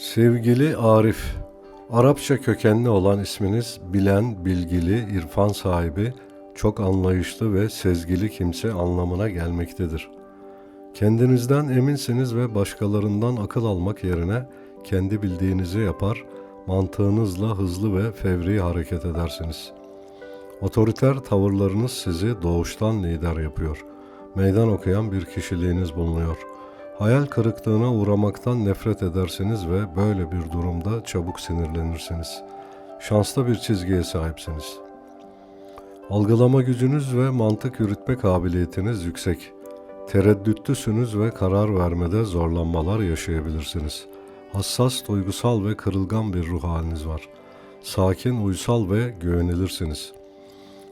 Sevgili Arif, Arapça kökenli olan isminiz bilen, bilgili, irfan sahibi, çok anlayışlı ve sezgili kimse anlamına gelmektedir. Kendinizden eminsiniz ve başkalarından akıl almak yerine kendi bildiğinizi yapar, mantığınızla hızlı ve fevri hareket edersiniz. Otoriter tavırlarınız sizi doğuştan lider yapıyor. Meydan okuyan bir kişiliğiniz bulunuyor. Hayal kırıklığına uğramaktan nefret edersiniz ve böyle bir durumda çabuk sinirlenirsiniz. Şanslı bir çizgiye sahipsiniz. Algılama gücünüz ve mantık yürütme kabiliyetiniz yüksek. Tereddütlüsünüz ve karar vermede zorlanmalar yaşayabilirsiniz. Hassas, duygusal ve kırılgan bir ruh haliniz var. Sakin, uysal ve güvenilirsiniz.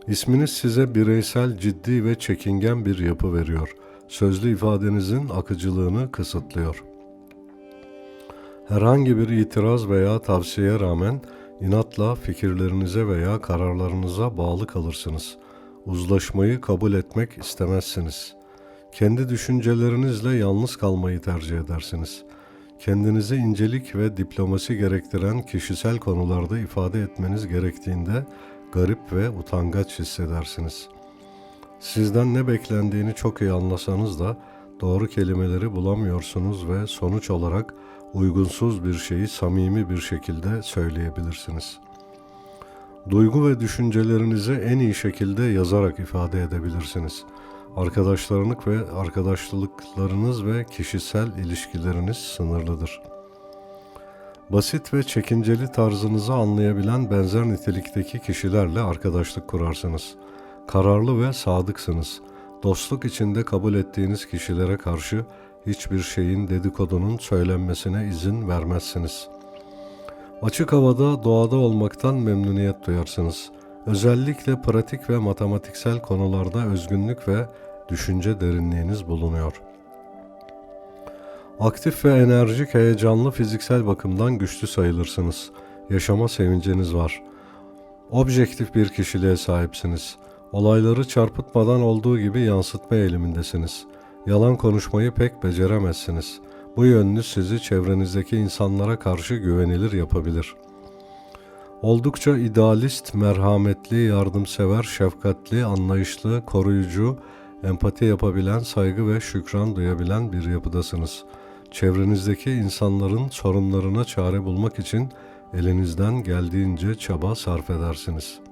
İsminiz size bireysel, ciddi ve çekingen bir yapı veriyor. Sözlü ifadenizin akıcılığını kısıtlıyor. Herhangi bir itiraz veya tavsiyeye rağmen inatla fikirlerinize veya kararlarınıza bağlı kalırsınız. Uzlaşmayı kabul etmek istemezsiniz. Kendi düşüncelerinizle yalnız kalmayı tercih edersiniz. Kendinizi incelik ve diplomasi gerektiren kişisel konularda ifade etmeniz gerektiğinde garip ve utangaç hissedersiniz. Sizden ne beklendiğini çok iyi anlasanız da doğru kelimeleri bulamıyorsunuz ve sonuç olarak uygunsuz bir şeyi samimi bir şekilde söyleyebilirsiniz. Duygu ve düşüncelerinizi en iyi şekilde yazarak ifade edebilirsiniz. Arkadaşlarınız ve arkadaşlıklarınız ve kişisel ilişkileriniz sınırlıdır. Basit ve çekinceli tarzınızı anlayabilen benzer nitelikteki kişilerle arkadaşlık kurarsınız. Kararlı ve sadıksınız. Dostluk içinde kabul ettiğiniz kişilere karşı hiçbir şeyin dedikodunun söylenmesine izin vermezsiniz. Açık havada doğada olmaktan memnuniyet duyarsınız. Özellikle pratik ve matematiksel konularda özgünlük ve düşünce derinliğiniz bulunuyor. Aktif ve enerjik, heyecanlı fiziksel bakımdan güçlü sayılırsınız. Yaşama sevinciniz var. Objektif bir kişiliğe sahipsiniz. Olayları çarpıtmadan olduğu gibi yansıtma eğilimindesiniz. Yalan konuşmayı pek beceremezsiniz. Bu yönünüz sizi çevrenizdeki insanlara karşı güvenilir yapabilir. Oldukça idealist, merhametli, yardımsever, şefkatli, anlayışlı, koruyucu, empati yapabilen, saygı ve şükran duyabilen bir yapıdasınız. Çevrenizdeki insanların sorunlarına çare bulmak için elinizden geldiğince çaba sarf edersiniz.''